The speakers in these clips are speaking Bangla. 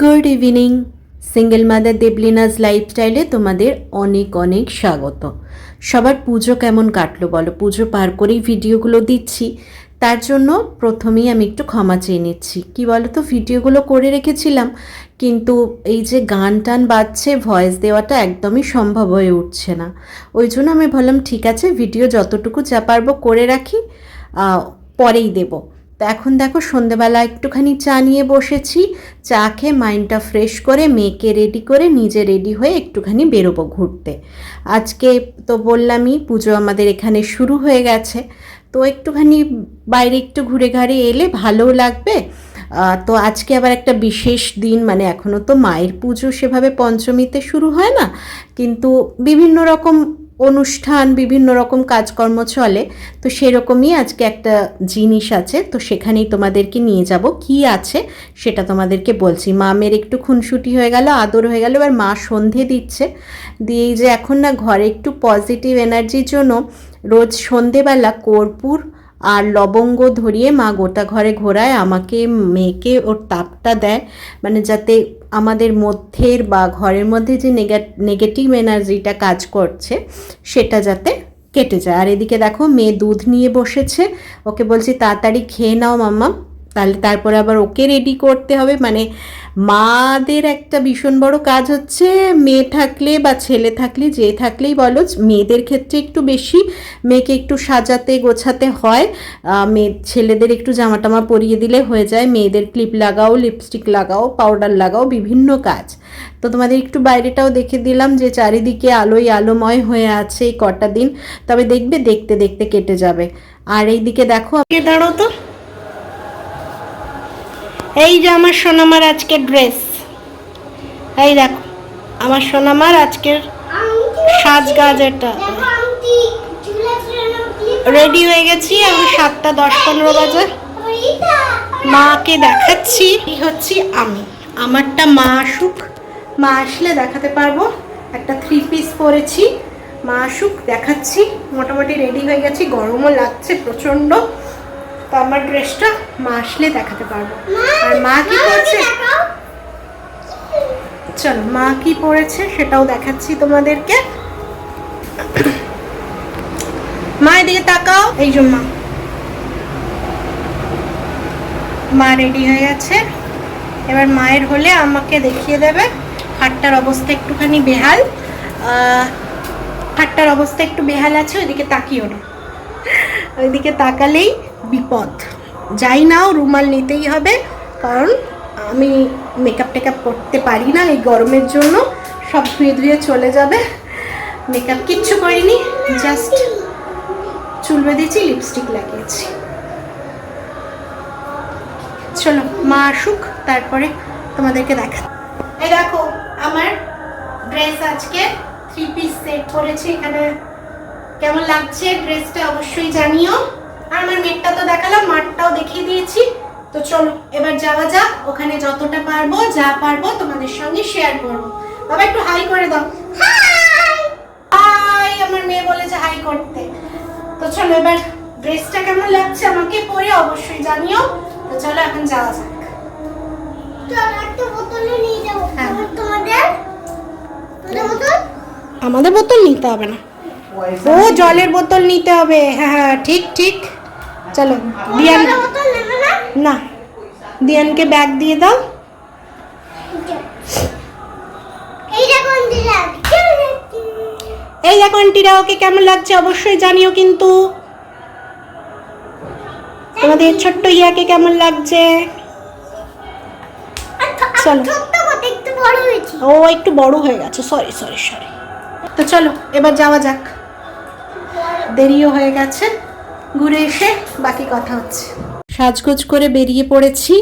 Good evening single mother Debolina's লাইফস্টাইলে তোমাদের অনেক অনেক স্বাগত। সবার পুজো কেমন কাটলো বলো? পুজো পার করেই ভিডিওগুলো দিচ্ছি। তার জন্য প্রথমেই আমি একটু ক্ষমা চেয়ে নিচ্ছি। কী বলো তো ভিডিওগুলো করে রেখেছিলাম, কিন্তু এই যে গান টান বাজছে ভয়েস দেওয়াটা একদমই সম্ভব হয়ে উঠছে না। ওই জন্য আমি ভাবলাম, ঠিক আছে, ভিডিও যতটুকু যা পারব করে রাখি পরেই দেবো। তো এখন দেখো সন্ধেবেলা একটুখানি চা নিয়ে বসেছি। চা খেয়ে মাইন্ডটা ফ্রেশ করে মেয়েকে রেডি করে নিজে রেডি হয়ে একটুখানি বেরোবো ঘুরতে। আজকে তো বললামই পুজো আমাদের এখানে শুরু হয়ে গেছে। তো একটুখানি বাইরে একটু ঘুরে ঘাড়ে এলে ভালোও লাগবে। তো আজকে আবার একটা বিশেষ দিন মানে এখনও তো মায়ের পুজো সেভাবে পঞ্চমীতে শুরু হয় না। কিন্তু বিভিন্ন রকম অনুষ্ঠান, বিভিন্ন রকম কাজকর্ম চলে, তো সেরকমই আজকে একটা জিনিস আছে, তো সেখানেই তোমাদেরকে নিয়ে যাব। কি আছে সেটা তোমাদেরকে বলছি। মামের একটু খুনসুটি হয়ে গেল, আদর হয়ে গেল, এবার মা সন্ধে দিচ্ছে। দিয়েই যে এখন না ঘরে একটু পজিটিভ এনার্জির জন্য রোজ সন্ধেবেলা কর্পূর আর লবঙ্গ ধরিয়ে মা গোটা ঘরে ঘোরায়, আমাকে, মেয়েকে ওর তাপটা দেয়। মানে যাতে আমাদের মধ্যের বা ঘরের মধ্যে যে নেগেটিভ এনার্জিটা কাজ করছে, সেটা যাতে কেটে যায়। আর এদিকে দেখো, মেয়ে দুধ নিয়ে বসেছে। ওকে বলছি, তাড়াতাড়ি খেয়ে নাও মাম্মা। তাহলে তারপরে আবার ওকে রেডি করতে হবে। মানে মাদের একটা ভীষণ বড় কাজ হচ্ছে মেয়ে থাকলে বা ছেলে থাকলে, যে থাকলেই বলো, মেয়েদের ক্ষেত্রে একটু বেশি মেয়েকে একটু সাজাতে, গোছাতে হয়। মেয়ে, ছেলেদের একটু জামা টামা পরিয়ে দিলে হয়ে যায়। মেয়েদের ক্লিপ লাগাও, লিপস্টিক লাগাও, পাউডার লাগাও, বিভিন্ন কাজ। তো তোমাদের একটু বাইরেটাও দেখে দিলাম যে চারিদিকে আলোয় আলোময় হয়ে আছে এই কটা দিন। তবে দেখবে, দেখতে দেখতে কেটে যাবে। আর এইদিকে দেখো দাঁড়ো তো। এই যে আমার সোনামার আজকের ড্রেস। এই দেখো, আমার সোনামার আজকের সাজগাজ এটা। রেডি হয়ে গেছি আমি সাতটা দশ পনেরো বাজে। মাকে দেখাচ্ছি, এই হচ্ছি আমি। আমারটা মা আসুক, মা আসলে দেখাতে পারব। একটা থ্রি পিস পরেছি, মা আসুক, দেখাচ্ছি। মোটামুটি রেডি হয়ে গেছি, গরমও লাগছে প্রচণ্ড। তো আমার ড্রেসটা মা আসলে দেখাতে পারব। আর মা কি করছে? চলো মা কি পরেছে সেটাও দেখাচ্ছি তোমাদেরকে। মা এদিকে তাকাও। এই যে মা। মা রেডি হয়ে গেছে। এবার মায়ের হলে আমাকে দেখিয়ে দেবে। খাটটার অবস্থা একটুখানি বেহাল। আহ, খাটটার অবস্থা একটু বেহাল আছে ওইদিকে তাকিও না। ওইদিকে তাকালেই বিপদ। যাই নাও, রুমাল নিতেই হবে, কারণ আমি মেকআপ টেকআপ করতে পারি না এই গরমের জন্য। সব ধুয়ে ধুয়ে চলে যাবে। মেকআপ কিচ্ছু করিনি জাস্ট চুল বেঁধেছি লিপস্টিক লাগিয়েছি। চলো, মা আসুক, তারপরে তোমাদেরকে দেখা। এই দেখো, আমার ড্রেস আজকে থ্রি পিস সেট করেছি এখানে কেমন লাগছে? ড্রেসটা অবশ্যই জানিও। আর আমার মেটটা তো দেখালাম মাঠটাও দেখিয়ে দিয়েছি। তো চলো এবার যাওয়া যাক ওখানে যতটা পারব যা পারব তোমাদের সঙ্গে শেয়ার করব। বাবা একটু হাই করে দাও। হাই আমার মেয়ে বলেছে হাই করতে। তো চলো এবার ড্রেসটা কেমন লাগছে আমাকে পরে অবশ্যই জানিও। তো চলো এখন যাওয়া যাক। হ্যাঁ। আমাদের বোতল নিতে হবে না। ও জলের বোতল নিতে হবে। হ্যাঁ হ্যাঁ ঠিক ঠিক। চলো দিয়ান না দিয়ানকে ব্যাগ দিয়ে দাও। এই দেখো আন্টিরা ওকে কেমন লাগছে অবশ্যই জানিও কিন্তু। তোমাদের ছোট্ট ইয়াকে কেমন লাগছে? চলো। ও একটু বড় হয়ে গেছে সরি সরি সরি তো চলো এবার যাওয়া যাক। দেরিও হয়ে গেছে। ঘুরে এসে বাকি কথা হচ্ছে। সাজগোজ করে বেরিয়ে পড়েছি।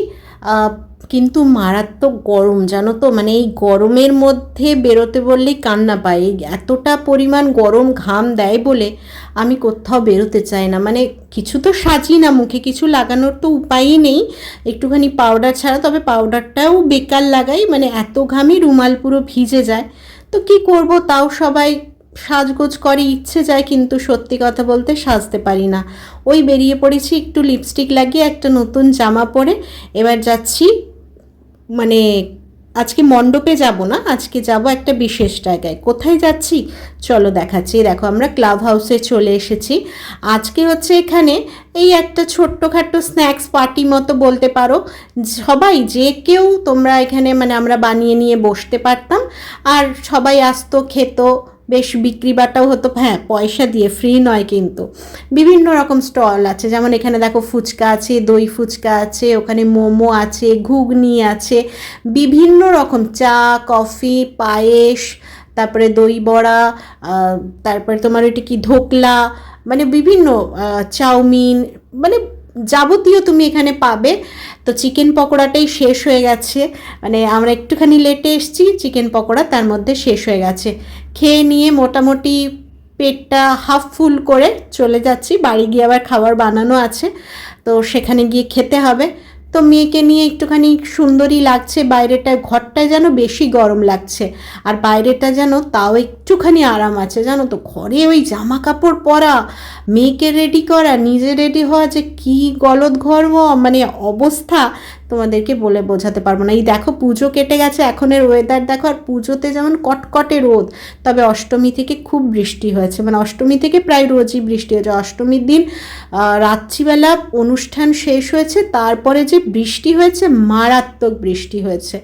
কিন্তু মারাত্মক গরম, জানো তো? মানে এই গরমের মধ্যে বেরোতে বললেই কান্না পায়। এই এতটা পরিমাণ গরম ঘাম দেয় বলে আমি কোথাও বেরোতে চাই না। মানে কিছু তো সাজি না মুখে, কিছু লাগানোর তো উপায়ই নেই। একটুখানি পাউডার ছাড়া, তবে পাউডারটাও বেকার লাগাই। মানে এত ঘামই রুমাল পুরো ভিজে যায়। তো কি করব? তাও সবাই সাজগোজ করে, ইচ্ছে যায় কিন্তু সত্যি কথা বলতে সাজতে পারি না। ওই বেরিয়ে পড়েছি, একটু লিপস্টিক লাগিয়ে একটা নতুন জামা পরে। এবার যাচ্ছি মানে আজকে মণ্ডপে যাব না, আজকে যাব একটা বিশেষ জায়গায়। কোথায় যাচ্ছি? চলো দেখাচ্ছি। দেখো, আমরা ক্লাব হাউসে চলে এসেছি। আজকে হচ্ছে এখানে এই একটা ছোট্টখাট্টো স্ন্যাক্স পার্টি মতো বলতে পারো। সবাই, যে কেউ তোমরা এখানে মানে আমরা বানিয়ে নিয়ে বসতে পারতাম। আর সবাই আসতো, খেত বেশ বিক্রি বাটাও হতো হ্যাঁ পয়সা দিয়ে ফ্রি নয় কিন্তু। বিভিন্ন রকম স্টল আছে, যেমন এখানে দেখো ফুচকা আছে, দই ফুচকা আছে, ওখানে মোমো আছে, ঘুগনি আছে, বিভিন্ন রকম চা, কফি, পায়েস, তারপরে দই বড়া তারপরে তোমার ওইটা কি ধোকলা মানে বিভিন্ন চাউমিন মানে যাবতীয় তুমি এখানে পাবে। তো চিকেন পকোড়াটাই শেষ হয়ে গেছে। মানে আমরা একটুখানি লেটে এসেছি, চিকেন পকোড়া তার মধ্যে শেষ হয়ে গেছে। খেয়ে নিয়ে মোটামুটি পেটটা হাফ ফুল করে চলে যাচ্ছি। বাড়ি গিয়ে আবার খাবার বানানো আছে। তো সেখানে গিয়ে খেতে হবে। তো মেয়েকে নিয়ে একটুখানি সুন্দরই লাগছে বাইরেটা ঘরটা যেন বেশি গরম লাগছে। আর বাইরেটা যেন তাও একটুখানি আরাম আছে, জানো তো, ঘরে ওই জামা কাপড় পরা, মেয়েকে রেডি করা, নিজে রেডি হওয়া যে কী গলদ ঘর মানে অবস্থা। তোমাদেরকে বলে বোঝাতে পারব না। এই দেখো, পুজো কেটে গেছে, এখনের ওয়েদার দেখো, আর পুজোতে যেমন কটকটে রোদ, তবে অষ্টমী থেকে খুব বৃষ্টি হয়েছে। মানে অষ্টমী থেকে প্রায় রোজই বৃষ্টি হয়েছে। অষ্টমীর দিন রাত্রিবেলা অনুষ্ঠান শেষ হয়েছে, তারপরে যে বৃষ্টি হয়েছে, মারাত্মক বৃষ্টি হয়েছে।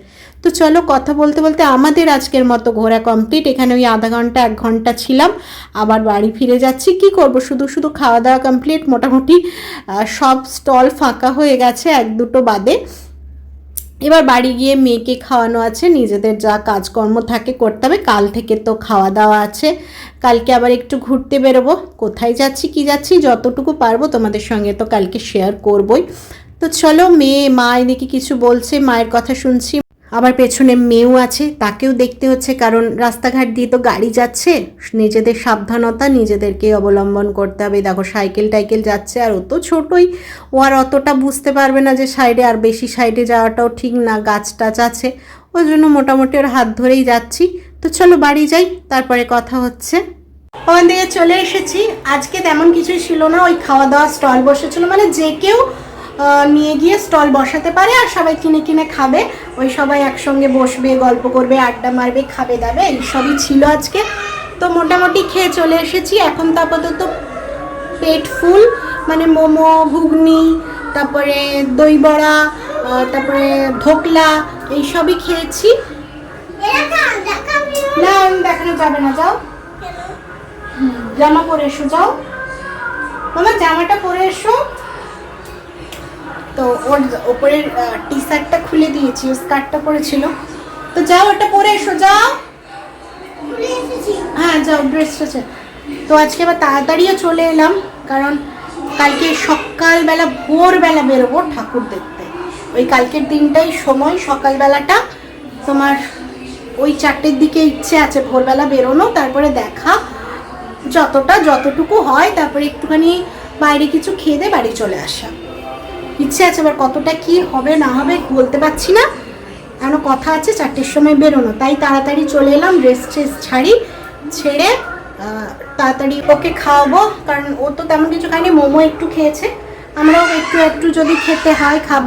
তো চলো কথা বলতে বলতে আমাদের আজকের মতো ঘোরা কমপ্লিট এখানে ওই আধা ঘণ্টা, এক ঘণ্টা ছিলাম। আবার বাড়ি ফিরে যাচ্ছি। কি করব? শুধু শুধু খাওয়া দাওয়া কমপ্লিট মোটামুটি সব স্টল ফাঁকা হয়ে গেছে এক দুটো বাদে। এবার বাড়ি গিয়ে মেয়েকে খাওয়ানো আছে। নিজেদের যা কাজকর্ম থাকে করতে হবে। কাল থেকে তো খাওয়া দাওয়া আছে। কালকে আবার একটু ঘুরতে বেরোবো। কোথায় যাচ্ছি, কি যাচ্ছি, যতটুকু পারব তোমাদের সঙ্গে তো কালকে শেয়ার করবই। তো চলো, মেয়ে, মা এদিকে কিছু বলছে। মায়ের কথা শুনছি। আবার পেছনে মেয়েও আছে, তাকেও দেখতে হচ্ছে কারণ রাস্তাঘাট দিয়ে তো গাড়ি যাচ্ছে। নিজেদের সাবধানতা নিজেদেরকে অবলম্বন করতে হবে। দেখো, সাইকেল টাইকেল যাচ্ছে আর ও তো ছোটোই। ও আর অতটা বুঝতে পারবে না যে সাইডে আর বেশি সাইডে যাওয়াটাও ঠিক না, গাছ টাছ আছে। ওই জন্য মোটামুটি ওর হাত ধরেই যাচ্ছি। তো চলো বাড়ি যাই, তারপরে কথা হচ্ছে। ওখান থেকে চলে এসেছি। আজকে তেমন কিছুই ছিল না। ওই খাওয়া দাওয়া স্টল বসেছিল। মানে যে কেউ নিয়ে গিয়ে স্টল বসাতে পারে আর সবাই কিনে কিনে খাবে। ওই সবাই একসঙ্গে বসবে, গল্প করবে, আড্ডা মারবে, খাবে দাবে এইসবই ছিল আজকে। তো মোটামুটি খেয়ে চলে এসেছি। এখন তো আপাতত পেট ফুল মানে মোমো, ঘুগনি, তারপরে দই বড়া তারপরে ধোকলা এইসবই খেয়েছি। না, আমি দেখানো যাবে না, যাও। জামা পরে এসো, যাও। তোমার জামাটা পরে এসো। তো ওর ওপরের টি শার্টটা খুলে দিয়েছি ও স্কার্টটা পরেছিল। তো যাও, ওটা পরে এসো, যাও। হ্যাঁ যাও ড্রেসটা চা। তো আজকে আবার তাড়াতাড়িও চলে এলাম, কারণ কালকে সকালবেলা, ভোরবেলা বেরোবো ঠাকুর দেখতে। ওই কালকের দিনটাই সময়, সকালবেলাটা। তোমার ওই চারটের দিকে ইচ্ছে আছে, ভোরবেলা বেরোনো, তারপরে দেখা। যতটা, যতটুকু হয়, তারপরে একটুখানি বাইরে কিছু খেয়ে দিয়ে বাড়ি চলে আসা। ইচ্ছে আছে এবার কতটা কি হবে, না হবে বলতে পারছি না। এখনও কথা আছে, চারটের সময় বেরোনো। তাই তাড়াতাড়ি চলে এলাম ড্রেস ট্রেস ছাড়ি, ছেড়ে তাড়াতাড়ি ওকে খাওয়াবো। কারণ ও তো তেমন কিছু খায়নি, মোমো একটু খেয়েছে। আমরাও একটু একটু যদি খেতে হয় খাব।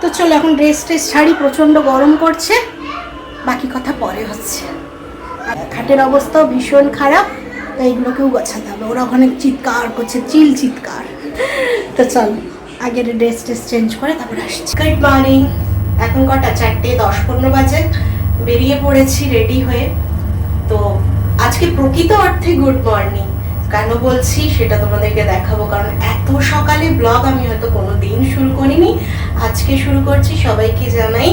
তো চলো এখন ড্রেস ট্রেস ছাড়ি, প্রচণ্ড গরম করছে। বাকি কথা পরে হচ্ছে। খাটের অবস্থাও ভীষণ খারাপ, তাই এগুলোকেও গোছাতে হবে। ওরা ওখানে চিৎকার করছে, চিল চিৎকার। তো চল। আগের ড্রেস ট্রেস চেঞ্জ করে তারপরে আসছি। গুড মর্নিং এখন কটা? চারটে দশ পনেরো বাজে। বেরিয়ে পড়েছি রেডি হয়ে। তো আজকে প্রকৃত অর্থে গুড মর্নিং কেন বলছি? সেটা তোমাদেরকে দেখাবো। কারণ এত সকালে ব্লগ আমি হয়তো কোনো দিন শুরু করিনি। আজকে শুরু করছি সবাইকে জানাই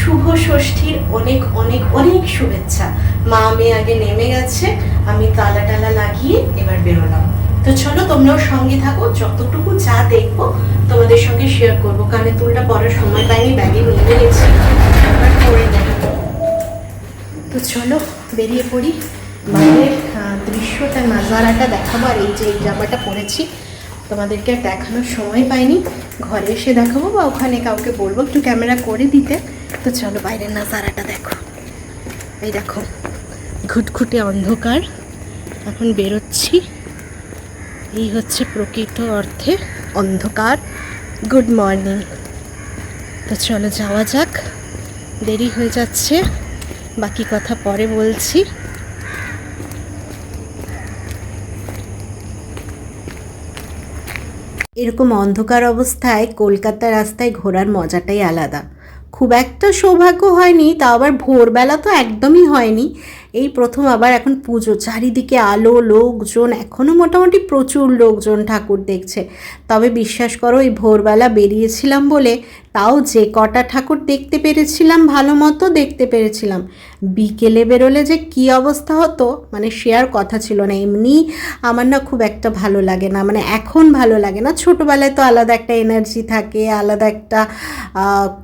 শুভ ষষ্ঠীর অনেক অনেক অনেক শুভেচ্ছা। মা আমি আগে নেমে গেছে। আমি তালা টালা লাগিয়ে এবার বেরোলাম। তো চলো তোমরাও সঙ্গে থাকো, যতটুকু যা দেখব তোমাদের সঙ্গে শেয়ার করব। কানে তুলটা পরার সময় পাইনি, ব্যাগে নিয়ে পরে তো চলো বেরিয়ে পড়ি। বাইরের দৃশ্যটা, নাজারাটা দেখাবো, আর এই যে এই জামাটা পরেছি, তোমাদেরকে আর দেখানোর সময় পাইনি। ঘরে এসে দেখাবো বা ওখানে কাউকে বলব, একটু ক্যামেরা করে দিতে। তো চলো বাইরের নাজারাটা দেখো। এই দেখো, ঘুটঘুটে অন্ধকার। এখন বেরোচ্ছি। এই হচ্ছে প্রকৃত অর্থে অন্ধকার। গুড মর্নিং তো চলো যাওয়া যাক। দেরি হয়ে যাচ্ছে। বাকি কথা পরে বলছি। এরকম অন্ধকার অবস্থায় কলকাতা রাস্তায় ঘোরার মজাটাই আলাদা। খুব একটা সৌভাগ্য হয়নি তাও আবার ভোরবেলা তো একদমই হয়নি। এই প্রথম আবার এখন পুজো, চারিদিকে আলো, লোকজন এখনও মোটামুটি প্রচুর লোকজন ঠাকুর দেখছে। তবে বিশ্বাস করো, এই ভোরবেলা বেরিয়েছিলাম বলে তাও যে কটা ঠাকুর দেখতে পেরেছিলাম, ভালো মতো দেখতে পেরেছিলাম। বিকেলে বেরোলে যে কি অবস্থা হতো মানে শেয়ার কথা ছিল না। এমনি আমার না খুব একটা ভালো লাগে না মানে এখন ভালো লাগে না। ছোটোবেলায় তো আলাদা একটা এনার্জি থাকে, আলাদা একটা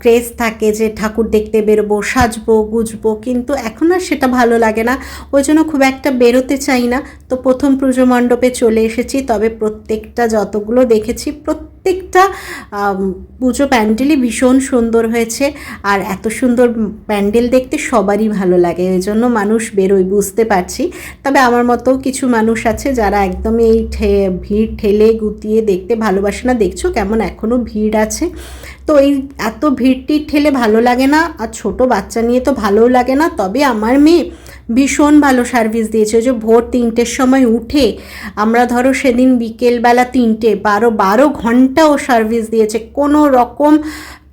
ক্রেজ থাকে যে ঠাকুর দেখতে বেরোবো, সাজবো, গুজবো, কিন্তু এখন আর সেটা ভালো লাগে না। ওই জন্য খুব একটা বেরোতে চাই না। তো প্রথম পুজো মণ্ডপে চলে এসেছি। তবে প্রত্যেকটা যতগুলো দেখেছি, প্রত্যেকটা পুজো প্যান্ডেলই ভীষণ সুন্দর হয়েছে। আর এত সুন্দর প্যান্ডেল দেখতে সবারই ভালো লাগে। ওই জন্য মানুষ বেরোয়, বুঝতে পারছি। তবে আমার মতো কিছু মানুষ আছে যারা একদমই এই ভিড় ঠেলে গুতিয়ে দেখতে ভালোবাসে না। দেখছ কেমন এখনও ভিড় আছে? তো এই এত ভিড়টি ঠেলে ভালো লাগে না। আর ছোট বাচ্চা নিয়ে তো ভালোও লাগে না। তবে আমার মেয়ে ভীষণ ভালো সার্ভিস দিয়েছে। যে ভোর তিনটের সময় উঠে আমরা ধরো সেদিন বিকেলবেলা তিনটে, বারো বারো ঘন্টাও সার্ভিস দিয়েছে। কোনো রকম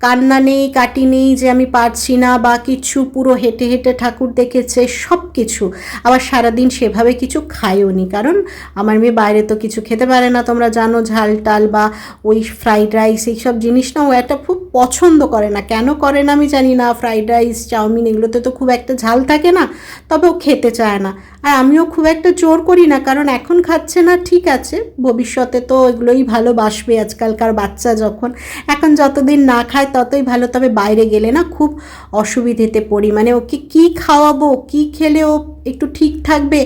কান্না নেই, কাটি নেই যে আমি পারছি না বা কিছু পুরো হেঁটে হেঁটে ঠাকুর দেখেছে, সব কিছু। আবার সারাদিন সেভাবে কিছু খায়ও নি। কারণ আমার মেয়ে বাইরে তো কিছু খেতে পারে না, তোমরা জানো ঝাল টাল বা ওই ফ্রাইড রাইস এইসব জিনিস না ও একটা খুব পছন্দ করে না। কেন করে না আমি জানি না, ফ্রাইড রাইস, চাউমিন এগুলোতে তো খুব একটা ঝাল থাকে না, তবে ও খেতে চায় না। আর আমিও খুব একটা জোর করি না, কারণ এখন খাচ্ছে না, ঠিক আছে, ভবিষ্যতে তো এগুলোই ভালোবাসবে আজকালকার বাচ্চা যখন। এখন যতদিন না খায় ততই ভালো। তবে বাইরে গেলে না খুব অসুবিধেতে পড়ি। মানে ওকে কি খাওয়াবো, কি খেলে ও একটু ঠিক থাকবে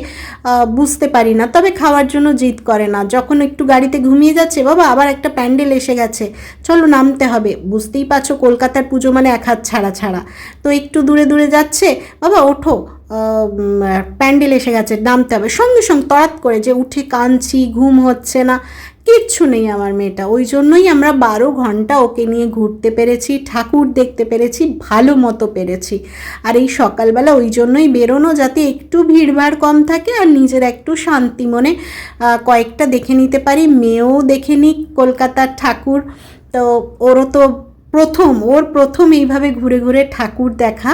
বুঝতে পারি না। তবে খাওয়ার জন্য জিদ করে না। যখন একটু গাড়িতে ঘুমিয়ে যাচ্ছে, বাবা, আবার একটা প্যান্ডেল এসে গেছে। চলো নামতে হবে। বুঝতেই পারছ, কলকাতার পুজো মানে এক হাত ছাড়া ছাড়া। তো একটু দূরে দূরে যাচ্ছে, বাবা, ওঠো। প্যান্ডেল এসে গেছে, নামতে হবে। সঙ্গে সঙ্গে তড়াত করে যে উঠে কাঁদছি, ঘুম হচ্ছে না। কিচ্ছু নেই আমার মেয়েটা। ওই জন্যই আমরা বারো ঘণ্টা ওকে নিয়ে ঘুরতে পেরেছি, ঠাকুর দেখতে পেরেছি, ভালো মতো পেরেছি। আর এই সকালবেলা ওই জন্যই বেরোনো যাতে একটু ভিড়ভাড় কম থাকে আর নিজের একটু শান্তি মনে কয়েকটা দেখে নিতে পারি। মেয়েও দেখে নিক, কলকাতার ঠাকুর। তো ওরও তো প্রথম, ওর প্রথম এইভাবে ঘুরে ঘুরে ঠাকুর দেখা।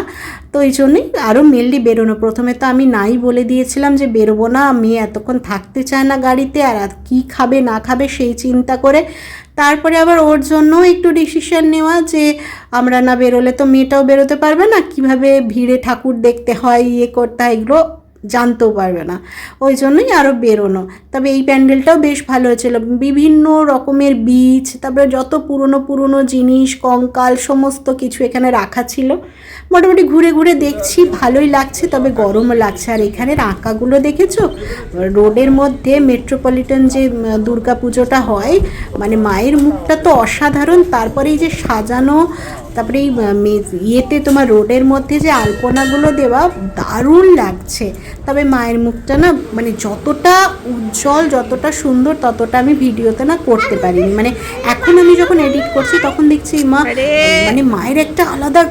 তো এই জন্যই আরও মেনলি বেরোনো। প্রথমে তো আমি নাই বলে দিয়েছিলাম যে বেরোবো না, মেয়ে এতক্ষণ থাকতে চায় না গাড়িতে, আর কী খাবে, না খাবে সেই চিন্তা করে। তারপরে আবার ওর জন্য একটু ডিসিশন নেওয়া যে আমরা না বেরোলে তো মেয়েটাও বেরোতে পারবে না। কীভাবে ভিড়ে ঠাকুর দেখতে হয় ইয়ে করতে হয়, এগুলো জানতেও পারবে না। ওই জন্যই আরও বেরোনো। তবে এই প্যান্ডেলটাও বেশ ভালো হয়েছিল। বিভিন্ন রকমের বীজ তারপরে যত পুরনো পুরনো জিনিস, কঙ্কাল, সমস্ত কিছু এখানে রাখা ছিল। মোটামুটি ঘুরে ঘুরে দেখছি, ভালোই লাগছে, তবে গরমও লাগছে। আর এখানের আঁকাগুলো দেখেছ? রোডের মধ্যে মেট্রোপলিটন যে দুর্গা পুজোটা হয় মানে মায়ের মুখটা তো অসাধারণ, তারপরে এই যে সাজানো তারপরে এই ইয়েতে তোমার রোডের মধ্যে যে আলপনাগুলো দেওয়া দারুণ লাগছে। তবে মায়ের মুখটা না মানে যতটা উজ্জ্বল যতটা সুন্দর ততটা আমি ভিডিওতে না করতে পারিনি। মানে এখন আমি যখন এডিট করছি তখন দেখছি মা মানে মায়ের একটা আলাদা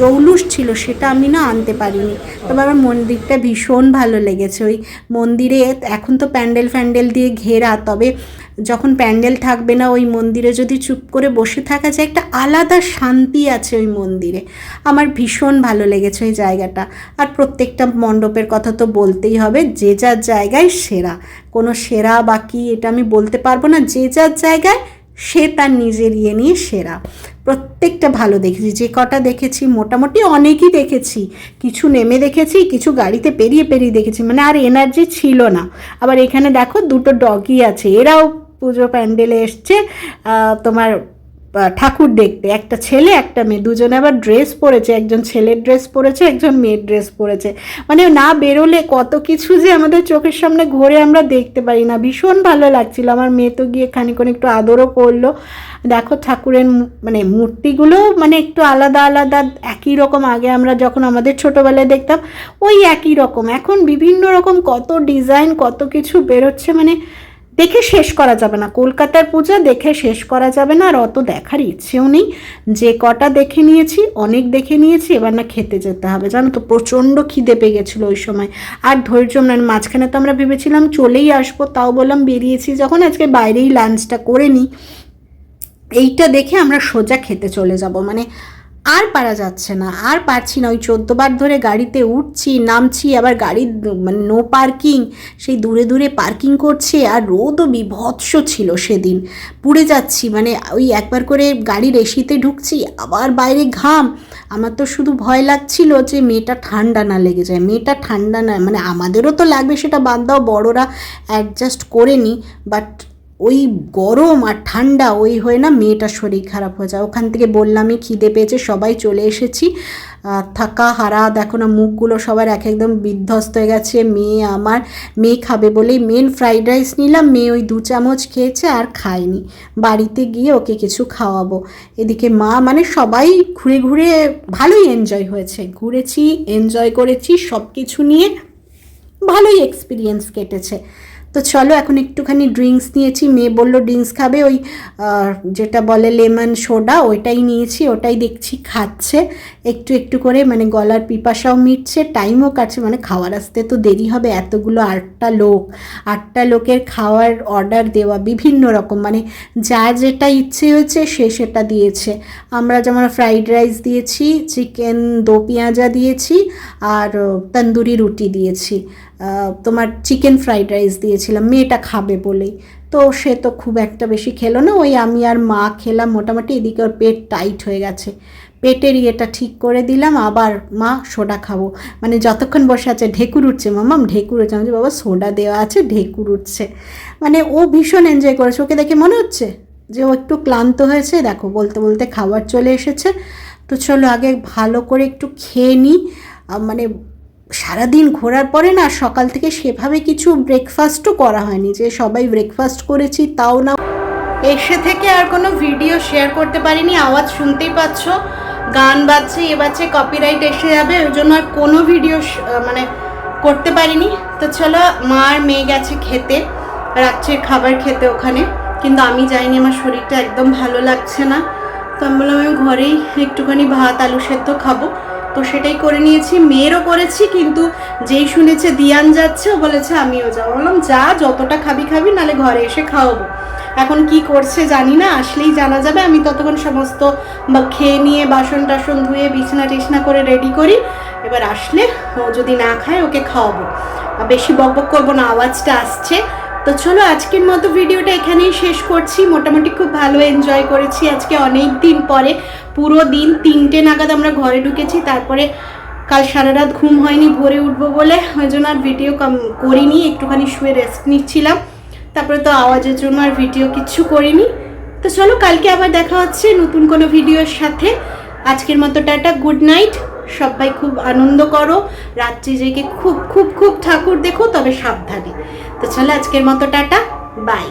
জৌলুস ছিল সেটা আমি না আনতে পারিনি। তবে আমার মন্দিরটা ভীষণ ভালো লেগেছে। ওই মন্দিরে এখন তো প্যান্ডেল ফ্যান্ডেল দিয়ে ঘেরা তবে যখন প্যান্ডেল থাকবে না ওই মন্দিরে, যদি চুপ করে বসে থাকা যায়, একটা আলাদা শান্তি আছে ওই মন্দিরে। আমার ভীষণ ভালো লেগেছে ওই জায়গাটা। আর প্রত্যেকটা মণ্ডপের কথা তো বলতেই হবে, যে যার জায়গায় সেরা। কোনো সেরা বা কি এটা আমি বলতে পারব না, যে যার জায়গায় সে তার নিজের ইয়ে নিয়ে সেরা। প্রত্যেকটা ভালো দেখেছি, যে কটা দেখেছি, মোটামুটি অনেকই দেখেছি। কিছু নেমে দেখেছি, কিছু গাড়িতে পেরিয়ে পেরিয়ে দেখেছি মানে আর এনার্জি ছিল না। আবার এখানে দেখো দুটো ডগি আছে, এরাও পুজো প্যান্ডেলে এসছে তোমার ঠাকুর দেখতে। একটা ছেলে, একটা মেয়ে, দুজনে আবার ড্রেস পরেছে। একজন ছেলের ড্রেস পরেছে, একজন মেয়ের ড্রেস পরেছে। মানে না বেরোলে কত কিছু যে আমাদের চোখের সামনে ঘোরে আমরা দেখতে পারি না। ভীষণ ভালো লাগছিল। আমার মেয়ে তো গিয়ে খানিক্ষণ একটু আদরও করল। দেখো ঠাকুরের মানে মূর্তিগুলো মানে একটু আলাদা আলাদা, একই রকম। আগে আমরা যখন আমাদের ছোটোবেলায় দেখতাম, ওই একই রকম। এখন বিভিন্ন রকম কত ডিজাইন, কত কিছু বেরোচ্ছে। মানে দেখে শেষ করা যাবে না। কলকাতার পূজা দেখে শেষ করা যাবে না আর অত দেখার ইচ্ছেও নেই। যে কটা দেখে নিয়েছি, অনেক দেখে নিয়েছি, এবার না খেতে যেতে হবে। জানো তো, প্রচণ্ড খিদে পেয়ে গেছিল ওই সময়। আর ধৈর্য মানে মাঝখানে তো আমরা ভেবেছিলাম চলেই আসব, তাও বললাম বেরিয়েছি যখন, আজকে বাইরেই লাঞ্চটা করে নিই। এইটা দেখে আমরা সোজা খেতে চলে যাব। মানে আর পারা যাচ্ছে না, আর পারছি না। ওই চোদ্দবার ধরে গাড়িতে উঠছি, নামছি, আবার গাড়ি মানে নো পার্কিং সেই দূরে দূরে পার্কিং করছে, আর রোদও বিভৎস ছিল সেদিন। পুড়ে যাচ্ছি মানে ওই একবার করে গাড়ির এসিতে ঢুকছি, আবার বাইরে ঘাম। আমার তো শুধু ভয় লাগছিল যে মেয়েটা ঠান্ডা না লেগে যায়। মেয়েটা ঠান্ডা না মানে আমাদেরও তো লাগবে সেটা বাদ দাও, বড়রা অ্যাডজাস্ট করে নি বাট ওই গরম আর ঠান্ডা, ওই হয়ে না মেয়েটার শরীর খারাপ হয়ে যায়। ওখান থেকে বললামই, খিদে পেয়েছে, সবাই চলে এসেছি। থাকা হারা দেখো না মুখগুলো সবার এক একদম বিধ্বস্ত হয়ে গেছে। মেয়ে আমার, মেয়ে খাবে বলেই মেন ফ্রাইড রাইস নিলাম। মেয়ে ওই দু চামচ খেয়েছে আর খায়নি। বাড়িতে গিয়ে ওকে কিছু খাওয়াবো। এদিকে মা মানে সবাই ঘুরে ঘুরে ভালোই এনজয় হয়েছে। ঘুরেছি এনজয় করেছি সব কিছু নিয়ে ভালোই এক্সপিরিয়েন্স কেটেছে। তো চলো এখন একটুখানি ড্রিঙ্কস নিয়েছি। মেয়ে বলল ড্রিঙ্কস খাবে ওই যেটা বলে লেমন সোডা, ওইটাই নিয়েছি, ওটাই দেখছি খাচ্ছে। একটু একটু করে মানে গলার পিপাসাও মিটছে টাইমও কাটছে মানে খাওয়ার আসতে তো দেরি হবে, এতগুলো আটটা লোক, আটটা লোকের খাওয়ার অর্ডার দেওয়া, বিভিন্ন রকম মানে যা যেটা ইচ্ছে হয়েছে সে সেটা দিয়েছে। আমরা যেমন ফ্রাইড রাইস দিয়েছি চিকেন দো পেঁয়াজা দিয়েছি, আর তন্দুরি রুটি দিয়েছি। তোমার চিকেন ফ্রাইড রাইস দিয়েছিলাম, মেয়েটা খাবে বলেই। তো সে তো খুব একটা বেশি খেলো না, ওই আমি আর মা খেলাম, মোটামুটি এদিকে ওর পেট টাইট হয়ে গেছে। পেটের ইয়েটা ঠিক করে দিলাম, আবার মা, সোডা খাব। মানে যতক্ষণ বসে আছে, ঢেকুর উঠছে, মামাম, ঢেকুর উঠছে। আমি বাবা, সোডা দেওয়া আছে, ঢেকুর উঠছে। মানে ও ভীষণ এনজয় করেছে। ওকে দেখে মনে হচ্ছে যে ও একটু ক্লান্ত হয়েছে। দেখো, বলতে বলতে খাবার চলে এসেছে। তো চলো আগে ভালো করে একটু খেয়ে নিই মানে সারাদিন ঘোরার পরে না সকাল থেকে সেভাবে কিছু ব্রেকফাস্টও করা হয়নি, যে সবাই ব্রেকফাস্ট করেছি তাও না। এসে থেকে আর কোনো ভিডিও শেয়ার করতে পারিনি, আওয়াজ শুনতেই পাচ্ছ। গান বাজছে, এ বাজছে কপিরাইট এসে যাবে, ওই জন্য আর কোনো ভিডিও মানে করতে পারিনি। তো চলো, মা আর মেয়ে গেছে খেতে রাত্রের খাবার খেতে ওখানে, কিন্তু আমি যাইনি, আমার শরীরটা একদম ভালো লাগছে না। তো আমি বললাম, আমি ঘরেই একটুখানি ভাত, আলু সেদ্ধ খাব। তো সেটাই করে নিয়েছি, মেয়েরও করেছি, কিন্তু যেই শুনেছে দিয়ান যাচ্ছে, ও বলেছে আমিও যাব। বললাম, যা, যতটা খাবি খাবি, নালে ঘরে এসে খাওয়াবো। এখন কি করছে জানি না, আসলেই জানা যাবে। আমি ততক্ষণ সমস্ত বা খেয়ে নিয়ে বাসন টাসন ধুয়ে বিছনা টিছনা করে রেডি করি। এবার আসলে ও যদি না খায়, ওকে খাওয়াবো। বেশি বকবক করব না, আওয়াজটা আসছে। তো চলো আজকের মতো ভিডিওটা এখানেই শেষ করছি। মোটামুটি খুব ভালো এনজয় করেছি আজকে অনেক দিন পরে। পুরো দিন তিনটে নাগাদ আমরা ঘরে ঢুকেছি, তারপরে কাল সারা রাত ঘুম হয়নি, ভোরে উঠবো বলে। ওই জন্য আর ভিডিও কম করিনি, একটুখানি শুয়ে রেস্ট নিচ্ছিলাম। তারপরে তো আওয়াজের জন্য আর ভিডিও কিচ্ছু করিনি। তো চলো কালকে আবার দেখা হচ্ছে নতুন কোনো ভিডিওর সাথে। আজকের মতো টাটা গুড নাইট সবাই খুব আনন্দ করো। রাত্রি জেগে খুব খুব খুব ঠাকুর দেখো, তবে সাবধানে। তো চলো আজকের মতো টাটা বাই